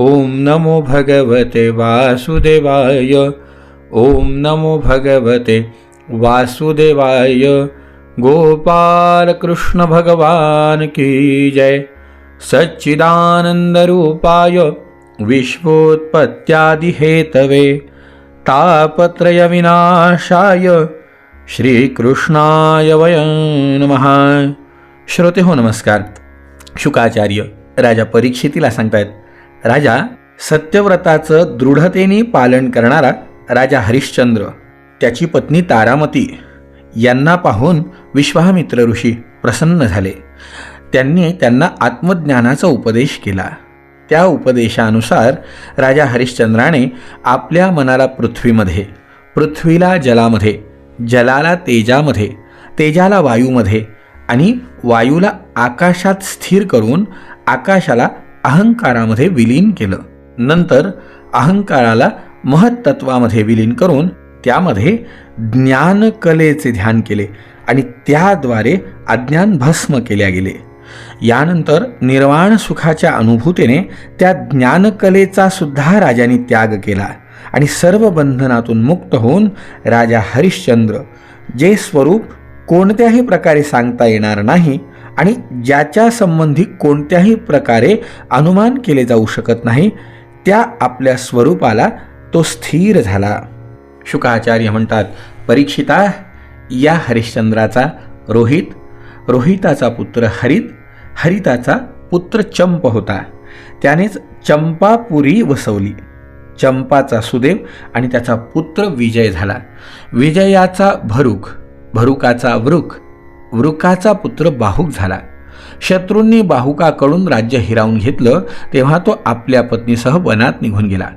ओम नमो भगवते वासुदेवाय। ओम नमो भगवते वासुदेवाय। गोपाल कृष्ण भगवान की जय। सच्चिदानंद रूपाय विश्वोत्पत्त्यादि हेतवे तापत्रय विनाशाय। श्रीकृष्णाय वयं नमः। श्रोते हो नमस्कार। शुकाचार्य राजा परीक्षितीला सांगतायत राजा सत्यव्रताचं दृढतेने पालन करणारा राजा हरिश्चंद्र त्याची पत्नी तारामती यांना पाहून विश्वामित्र ऋषी प्रसन्न झाले. त्यांनी त्यांना आत्मज्ञानाचा उपदेश केला. त्या उपदेशानुसार राजा हरिश्चंद्राने आपल्या मनाला पृथ्वीमध्ये पृथ्वीला जलामध्ये जलाला तेजामध्ये तेजाला वायूमध्ये आणि वायूला आकाशात स्थिर करून आकाशाला अहंकारामध्ये विलीन केलं. नंतर अहंकाराला महत्त्वामध्ये विलीन करून त्यामध्ये ज्ञानकलेचे ध्यान केले आणि त्याद्वारे अज्ञान भस्म केल्या गेले. यानंतर निर्वाण सुखाच्या अनुभूतीने त्या ज्ञानकलेचा सुद्धा राजाने त्याग केला आणि सर्व बंधनातून मुक्त होऊन राजा हरिश्चंद्र जे स्वरूप कोणत्याही प्रकारे सांगता येणार नाही आणि ज्याच्या संबंधी कोणत्याही प्रकारे अनुमान केले जाऊ शकत नाही त्या आपल्या स्वरूपाला तो स्थिर झाला. शुकाचार्य म्हणतात परीक्षिता या हरिश्चंद्राचा रोहित रोहिताचा पुत्र हरित हरिताचा पुत्र चंप होता. त्यानेच चंपापुरी वसवली. चंपाचा सुदेव आणि त्याचा पुत्र विजय झाला. विजयाचा भरुक भरुकाचा वृक वृकाचा पुत्र बाहुक झाला. शत्रूंनी बाहुकाकडून राज्य हिरावून घेतलं तेव्हा तो आपल्या पत्नीसह वनात निघून गेला.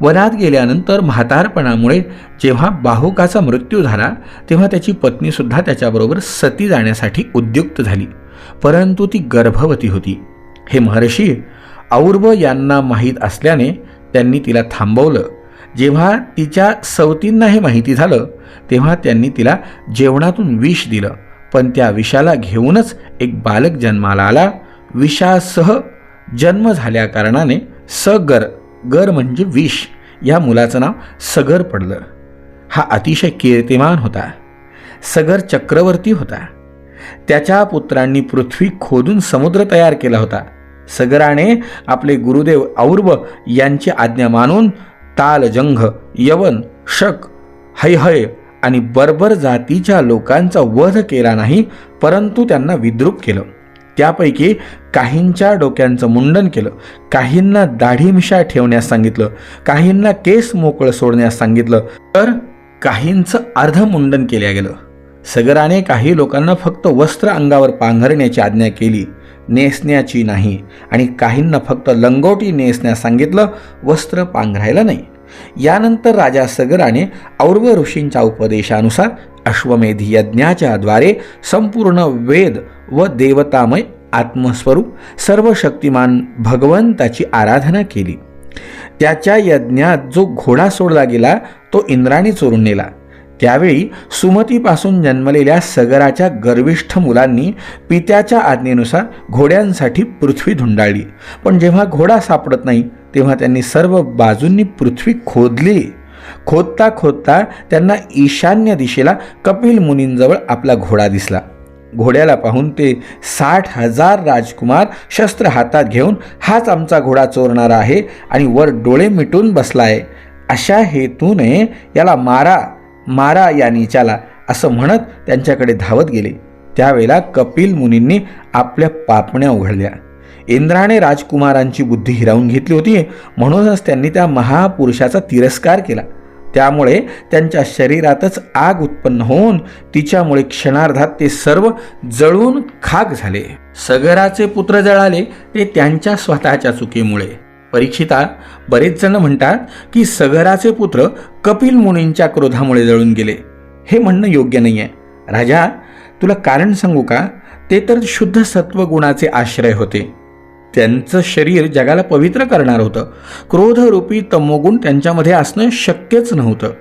वनात गेल्यानंतर म्हातारपणामुळे जेव्हा बाहुकाचा मृत्यू झाला तेव्हा त्याची पत्नीसुद्धा त्याच्याबरोबर सती जाण्यासाठी उद्युक्त झाली परंतु ती गर्भवती होती. हे महर्षी और्व यांना माहीत असल्याने त्यांनी तिला थांबवलं. जेव्हा तिच्या सवतींना हे माहिती झालं तेव्हा त्यांनी तिला जेवणातून विष दिलं. पण त्या विषाला घेऊनच एक बालक जन्माला आला. विषासह जन्म झाल्या कारणाने सगर गर म्हणजे विष या मुलाचं नाव सगर पडलं. हा अतिशय कीर्तिमान होता. सगर चक्रवर्ती होता. त्याच्या पुत्रांनी पृथ्वी खोदून समुद्र तयार केला होता. सगराने आपले गुरुदेव और्व यांची आज्ञा मानून तालजंघ यवन शक हैहय आणि बर्बर जातीच्या लोकांचा वध केला नाही परंतु त्यांना विद्रूप केलं. त्यापैकी काहींच्या डोक्यांचं मुंडन केलं. काहींना दाढीमिशा ठेवण्यास सांगितलं. काहींना केस मोकळं सोडण्यास सांगितलं. तर काहींचं अर्धमुंडन केल्या गेलं. सगराने काही लोकांना फक्त वस्त्र अंगावर पांघरण्याची आज्ञा केली. नेसण्याची नाही. आणि काहींना फक्त लंगोटी नेसण्यास सांगितलं. वस्त्र पांघरायला नाही. यानंतर राजा सगराने और्व ऋषींच्या उपदेशानुसार अश्वमेध यज्ञाच्या द्वारे संपूर्ण वेद व देवतामय आत्मस्वरूप सर्व शक्तिमान भगवंताची आराधना केली. त्याच्या यज्ञात जो घोडा सोडला गेला तो इंद्राने चोरून नेला. त्यावेळी सुमतीपासून जन्मलेल्या सगराच्या गर्विष्ठ मुलांनी पित्याच्या आज्ञेनुसार घोड्यांसाठी पृथ्वी धुंडाळली. पण जेव्हा घोडा सापडत नाही तेव्हा त्यांनी सर्व बाजूंनी पृथ्वी खोदली. खोदता खोदता त्यांना ईशान्य दिशेला कपिल मुनींजवळ आपला घोडा दिसला. घोड्याला पाहून ते साठ हजार राजकुमार शस्त्र हातात घेऊन हाच आमचा घोडा चोरणारा आहे आणि वर डोळे मिटून बसला आहे अशा हेतूने याला मारा मारा या नीचाला असं म्हणत त्यांच्याकडे धावत गेले. त्यावेळेला कपिल मुनींनी आपल्या पापण्या उघडल्या. इंद्राने राजकुमारांची बुद्धी हिरावून घेतली होती. म्हणूनच त्यांनी त्या महापुरुषाचा तिरस्कार केला. त्यामुळे त्यांच्या शरीरातच आग उत्पन्न होऊन तिच्यामुळे क्षणार्धात ते सर्व जळून खाक झाले. सगराचे पुत्र जळाले ते त्यांच्या स्वतःच्या चुकीमुळे. परीक्षिता बरेच जण म्हणतात की सगराचे पुत्र कपिल मुनींच्या क्रोधामुळे जळून गेले. हे म्हणणं योग्य नाही आहे राजा तुला कारण सांगू का? ते तर शुद्ध सत्वगुणाचे आश्रय होते. त्यांचं शरीर जगाला पवित्र करणार होतं. क्रोधरूपी तमोगुण त्यांच्यामध्ये असणं शक्यच नव्हतं.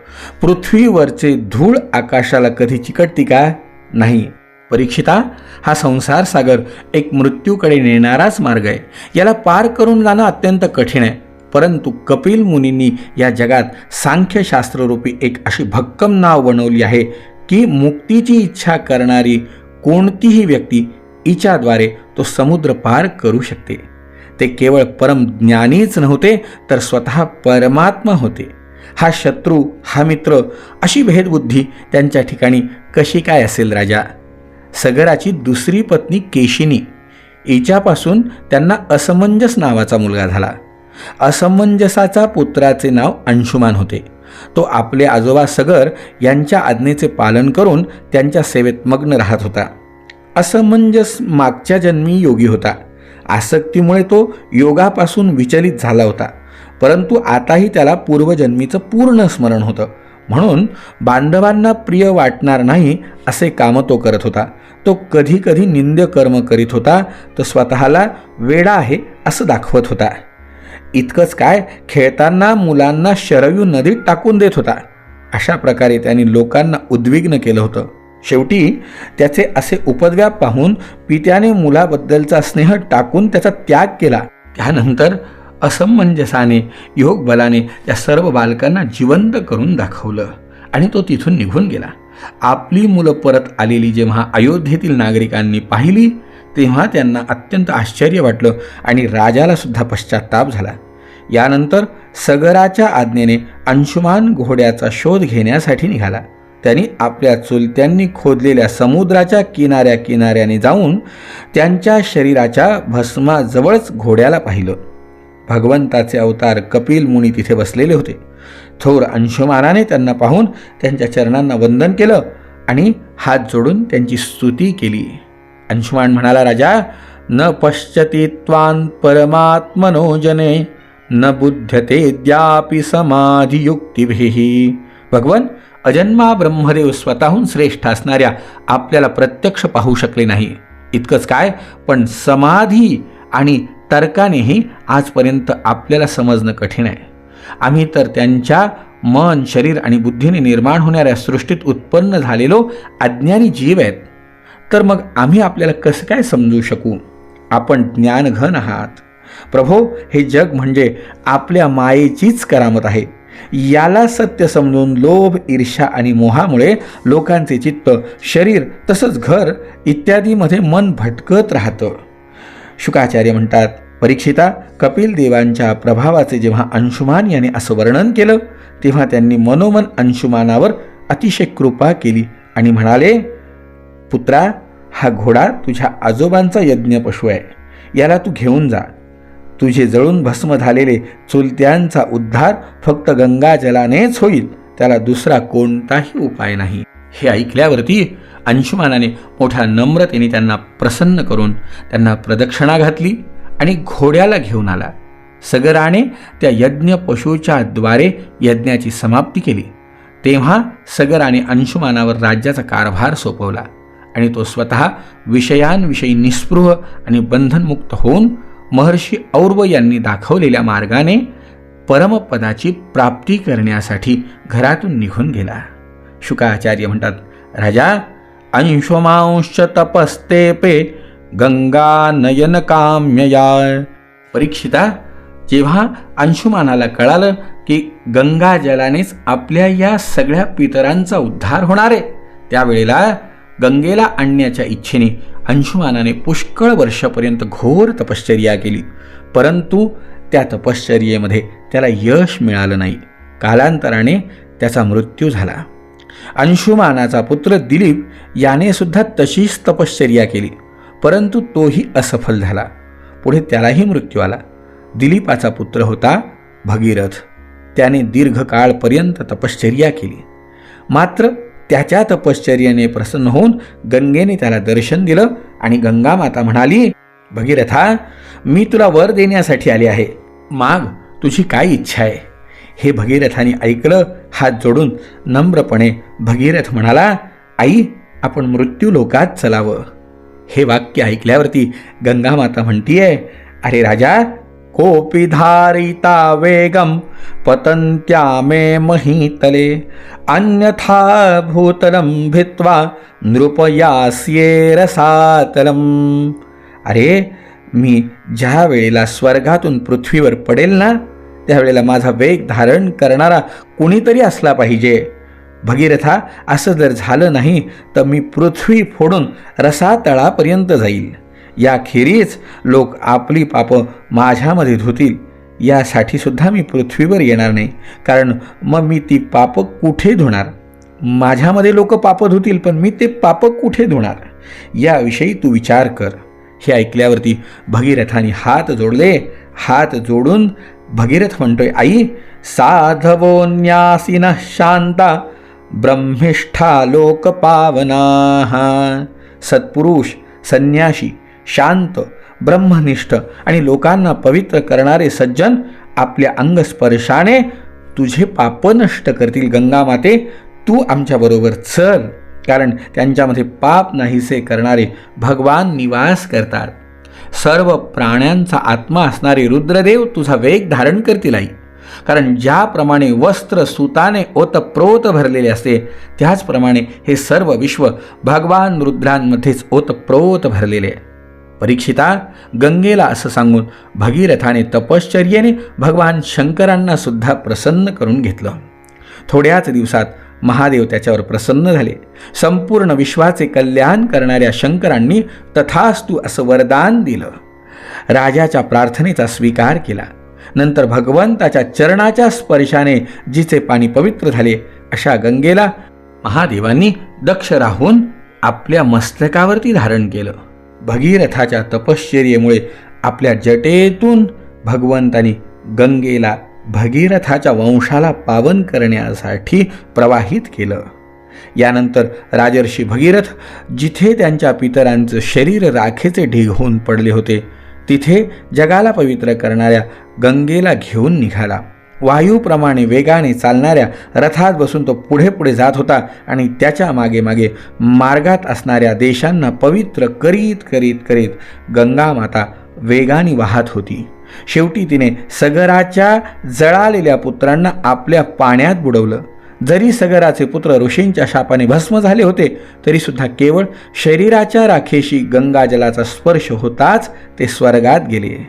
पृथ्वीवरचे धूळ आकाशाला कधी चिकटती का? नाही. परीक्षिता हा संसार सागर एक मृत्यूकडे नेणाराच मार्ग आहे. याला पार करून जाणं अत्यंत कठीण आहे. परंतु कपिल मुनींनी या जगात सांख्यशास्त्ररूपी एक अशी भक्कम नाव बनवली आहे की मुक्तीची इच्छा करणारी कोणतीही व्यक्ती इच्याद्वारे तो समुद्र पार करू शकते. ते केवळ परम ज्ञानीच नव्हते तर स्वतः परमात्मा होते. हा शत्रू हा मित्र अशी भेदबुद्धी त्यांच्या ठिकाणी कशी काय असेल राजा? सगराची दुसरी पत्नी केशिनी. हिच्यापासून त्यांना असमंजस नावाचा मुलगा झाला. असमंजसाचा पुत्राचे नाव अंशुमान होते. तो आपले आजोबा सगर यांच्या आज्ञेचे पालन करून त्यांच्या सेवेत मग्न राहत होता. असं म्हणजेच मागच्या जन्मी योगी होता. आसक्तीमुळे तो योगापासून विचलित झाला होता. परंतु आताही त्याला पूर्वजन्मीचं पूर्ण स्मरण होतं. म्हणून बांधवांना प्रिय वाटणार नाही असे कामं तो करत होता. तो कधी कधी निंद्य कर्म करीत होता. तो स्वतःला वेडा आहे असं दाखवत होता. इतकंच काय खेळताना मुलांना शरयू नदीत टाकून देत होता. अशा प्रकारे त्यांनी लोकांना उद्विग्न केलं होतं. शेवटी त्याचे असे उपद्व्याप पाहून पित्याने मुलाबद्दलचा स्नेह टाकून त्याचा त्याग केला. त्यानंतर असमंजसाने योग बलाने त्या सर्व बालकांना जिवंत करून दाखवलं आणि तो तिथून निघून गेला. आपली मुलं परत आलेली जेव्हा अयोध्येतील नागरिकांनी पाहिली तेव्हा त्यांना अत्यंत आश्चर्य वाटलं आणि राजाला सुद्धा पश्चाताप झाला. यानंतर सगराच्या आज्ञेने अंशुमान घोड्याचा शोध घेण्यासाठी निघाला. त्यांनी आपल्या चुलत्यांनी खोदलेल्या समुद्राच्या किनाऱ्या किनाऱ्याने जाऊन त्यांच्या शरीराच्या भस्माजवळच घोड्याला पाहिलं. भगवंताचे अवतार कपिल मुनी तिथे बसलेले होते. थोर अंशुमानाने त्यांना पाहून त्यांच्या चरणांना वंदन केलं आणि हात जोडून त्यांची स्तुती केली. अंशुमान म्हणाला राजा न पश्यती त्वान परमात्मनो जने न बुध्यते द्यापि समाधियुक्तिभिः. भगवन अजन्मा ब्रह्मदेव स्वतःहून श्रेष्ठ असणाऱ्या आपल्याला प्रत्यक्ष पाहू शकले नाही. इतकंच काय पण समाधी आणि तर्कानेही आजपर्यंत आपल्याला समजणं कठीण आहे. आम्ही तर त्यांच्या मन शरीर आणि बुद्धीने निर्माण होणाऱ्या सृष्टीत उत्पन्न झालेलो अज्ञानी जीव आहेत. तर मग आम्ही आपल्याला कसं काय समजू शकू? आपण ज्ञानघन आहात. प्रभो हे जग म्हणजे आपल्या मायेचीच करामत आहे. याला सत्य समजून लोभ ईर्ष्या आणि मोहामुळे लोकांचे चित्त शरीर तसंच घर इत्यादीमध्ये मन भटकत राहतं. शुकाचार्य म्हणतात परीक्षिता कपिल देवांच्या प्रभावाचे जेव्हा अंशुमान यांनी असं वर्णन केलं तेव्हा त्यांनी मनोमन अंशुमानावर अतिशय कृपा केली आणि म्हणाले पुत्रा हा घोडा तुझ्या आजोबांचा यज्ञ पशु आहे. याला तू घेऊन जा. तुझे जळून भस्म झालेले चुलत्यांचा उद्धार फक्त गंगाजलानेच होईल त्याला दुसरा कोणताही उपाय नाही. हे ऐकल्यावरती अंशुमानाने मोठ्या नम्रतेने त्यांना प्रसन्न करून त्यांना प्रदक्षिणा घातली आणि घोड्याला घेऊन आला. सगराने त्या यज्ञ पशूच्या द्वारे यज्ञाची समाप्ती केली. तेव्हा सगराने अंशुमानावर राज्याचा कारभार सोपवला आणि तो स्वतः विषयांविषयी निस्पृह आणि बंधनमुक्त होऊन महर्षी और्व यांनी दाखवलेल्या मार्गाने परमपदाची प्राप्ती करण्यासाठी घरातून निघून गेला. शुकाचार्य म्हणतात राजा अंशुमांश तपस्ते पे गंगा नयन काम्यया. परीक्षिता जेव्हा अंशुमानाला कळालं की गंगा जलानेच आपल्या या सगळ्या पितरांचा उद्धार होणार आहे त्यावेळेला गंगेला आणण्याच्या इच्छेने अंशुमानाने पुष्कळ वर्षापर्यंत घोर तपश्चर्या केली. परंतु त्या तपश्चर्येमध्ये त्याला यश मिळालं नाही. कालांतराने त्याचा मृत्यू झाला. अंशुमानाचा पुत्र दिलीप याने सुद्धा तशीच तपश्चर्या केली. परंतु तोही असफल झाला. पुढे त्यालाही मृत्यू आला. दिलीपाचा पुत्र होता भगीरथ. त्याने दीर्घकाळपर्यंत तपश्चर्या केली. मात्र त्याच्या तपश्चर्याने प्रसन्न होऊन गंगेने त्याला दर्शन दिलं आणि गंगा माता म्हणाली भगीरथा मी तुला वर देण्यासाठी आले आहे. माग तुझी काय इच्छा आहे? हे भगीरथाने ऐकलं हात जोडून नम्रपणे भगीरथ म्हणाला आई आपण मृत्यू लोकात चलावं. हे वाक्य ऐकल्यावरती गंगामाता म्हणतीये अरे राजा कोऽपि धारिता वेगम पतन्त्या मे महीतले अन्यथा भूतलं भित्वा नृपयास्ये रसातलम्। अरे मी ज्या वेळेला स्वर्गातून पृथ्वीवर पडेल ना त्यावेळेला माझा वेग धारण करणारा कुणीतरी असला पाहिजे. भगीरथा असं जर झालं नाही तर मी पृथ्वी फोडून रसातळापर्यंत जाईल. याखेरीज लोक आपली पापं माझ्यामध्ये धुतील. यासाठी सुद्धा मी पृथ्वीवर येणार नाही. कारण मग मी ती पापं कुठे धुणार? माझ्यामध्ये लोक पापं धुतील पण मी ते पापं कुठे धुणार? याविषयी तू विचार कर. हे ऐकल्यावरती भगीरथाने हात जोडले. हात जोडून भगीरथ म्हणतोय आई साधवोन्यासीन शांता ब्रह्मिष्ठा लोकपावना सत्पुरुष संन्याशी शांत ब्रह्मनिष्ठ आणि लोकांना पवित्र करणारे सज्जन आपल्या अंगस्पर्शाने तुझे पाप नष्ट करतील. गंगा माते तू आमच्याबरोबर चल कारण त्यांच्यामध्ये पाप नाहीसे करणारे भगवान निवास करतात. सर्व प्राण्यांचा आत्मा असणारे रुद्रदेव तुझा वेग धारण करतील आई. कारण ज्याप्रमाणे वस्त्र सुताने ओतप्रोत भरलेले असते त्याचप्रमाणे हे सर्व विश्व भगवान रुद्रांमध्येच ओतप्रोत भरलेले आहे. परीक्षिता गंगेला असं सांगून भगीरथाने तपश्चर्येने भगवान शंकरांना सुद्धा प्रसन्न करून घेतलं. थोड्याच दिवसात महादेव त्याच्यावर प्रसन्न झाले. संपूर्ण विश्वाचे कल्याण करणाऱ्या शंकरांनी तथास्तु असं वरदान दिलं. राजाच्या प्रार्थनेचा स्वीकार केला. नंतर भगवंताच्या चरणाच्या स्पर्शाने जिचे पाणी पवित्र झाले अशा गंगेला महादेवांनी दक्ष राहून आपल्या मस्तकावरती धारण केलं. भगीरथाच्या तपश्चर्येमुळे आपल्या जटेतून भगवंतानी गंगेला भगीरथाच्या वंशाला पावन करण्यासाठी प्रवाहित केलं. यानंतर राजर्षी भगीरथ जिथे त्यांच्या पितरांचं शरीर राखेचे ढीग होऊन पडले होते तिथे जगाला पवित्र करणाऱ्या गंगेला घेऊन निघाला. वायूप्रमाणे वेगाने चालणाऱ्या रथात बसून तो पुढे पुढे जात होता आणि त्याच्यामागे मागे मार्गात असणाऱ्या देशांना पवित्र करीत करीत करीत गंगामाता वेगाने वाहत होती. शेवटी तिने सगराच्या जळालेल्या पुत्रांना आपल्या पाण्यात बुडवलं. जरी सगराचे पुत्र ऋषींच्या शापाने भस्म झाले होते तरीसुद्धा केवळ शरीराच्या राखेशी गंगाजलाचा स्पर्श होताच ते स्वर्गात गेले.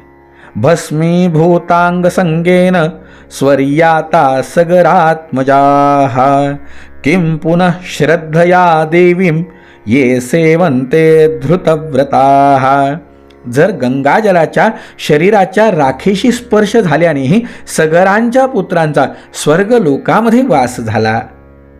भस्मीभूतांग संगेन स्वर्याता सगरात्मजाः। किं पुनः श्रद्धया देवीं ये सेवन्ते धृतव्रताः। जर गंगाजलाच्या शरीराच्या राखेशी स्पर्श झाल्यानेही सगरांच्या पुत्रांचा स्वर्ग लोकामध्ये वास झाला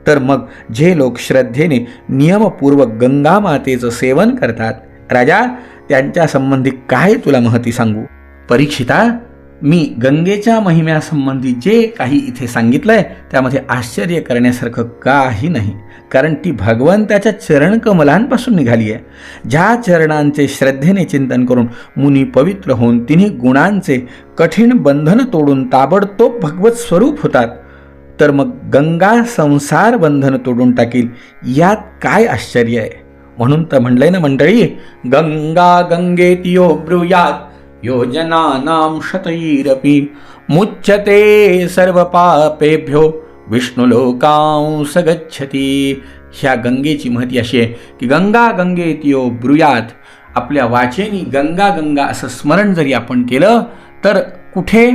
तर मग जे लोक श्रद्धेने नियमपूर्वक गंगामातेचं सेवन करतात राजा त्यांच्या संबंधी काय तुला महती सांगू? परीक्षिता मी गंगेच्या महिम्यासंबंधी जे काही इथे सांगितलं आहे त्यामध्ये आश्चर्य करण्यासारखं काही नाही. कारण ती भगवंताच्या चरणकमलांपासून निघाली आहे ज्या चरणांचे श्रद्धेने चिंतन करून मुनी पवित्र होऊन तिन्ही गुणांचे कठीण बंधन तोडून ताबडतोब भगवत स्वरूप होतात तर मग गंगा संसार बंधन तोडून टाकील यात काय आश्चर्य आहे? म्हणून तर म्हणलंय ना मंडळी गंगा गंगेतियो ब्रुयात योजनानां शतैरपि मुच्यते सर्वपापेभ्यो विष्णुलोकांस गच्छती ह्या गंगेची महती अशी आहे की गंगा गंगेतियो ब्रुयात आपल्या वाचेनी गंगा गंगा असं स्मरण जरी आपण केलं तर कुठे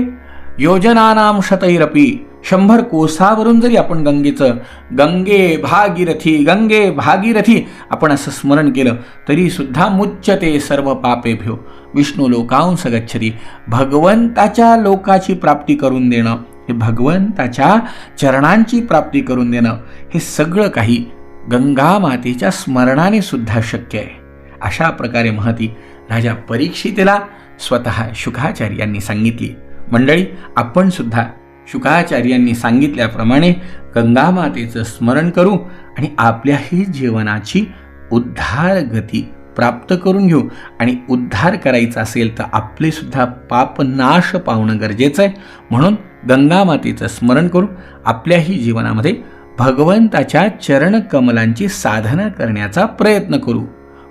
योजनानाम शतैरपी शंभर कोसावरून जरी आपण गंगेचं गंगे भागीरथी गंगे भागीरथी आपण असं स्मरण केलं तरी सुद्धा मुच्यते सर्व पापेभ्यो. विष्णू लोकांस गच्छती. भगवंताच्या लोकाची प्राप्ती करून देणं हे भगवंताच्या चरणांची प्राप्ती करून देणं हे सगळं काही गंगा मातेच्या स्मरणाने सुद्धा शक्य आहे. अशा प्रकारे महती राजा परीक्षितेला स्वतः शुकाचार्यांनी सांगितली. मंडळी आपण सुद्धा शुकाचार्यांनी सांगितल्याप्रमाणे गंगामातेचं स्मरण करू आणि आपल्याही जीवनाची उद्धार गती प्राप्त करून घेऊ. आणि उद्धार करायचा असेल तर आपलेसुद्धा पापनाश पावणं गरजेचं आहे. म्हणून गंगामातेचं स्मरण करू. आपल्याही जीवनामध्ये भगवंताच्या चरणकमलांची साधना करण्याचा प्रयत्न करू.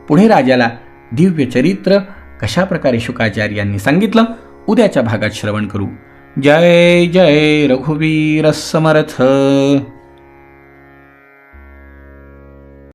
पुढे राजाला दिव्य चरित्र कशा प्रकारे शुकाचार्य यांनी सांगितलं? उद्याच्या भागात श्रवण करू. जय जय रघुवीर समर्थ।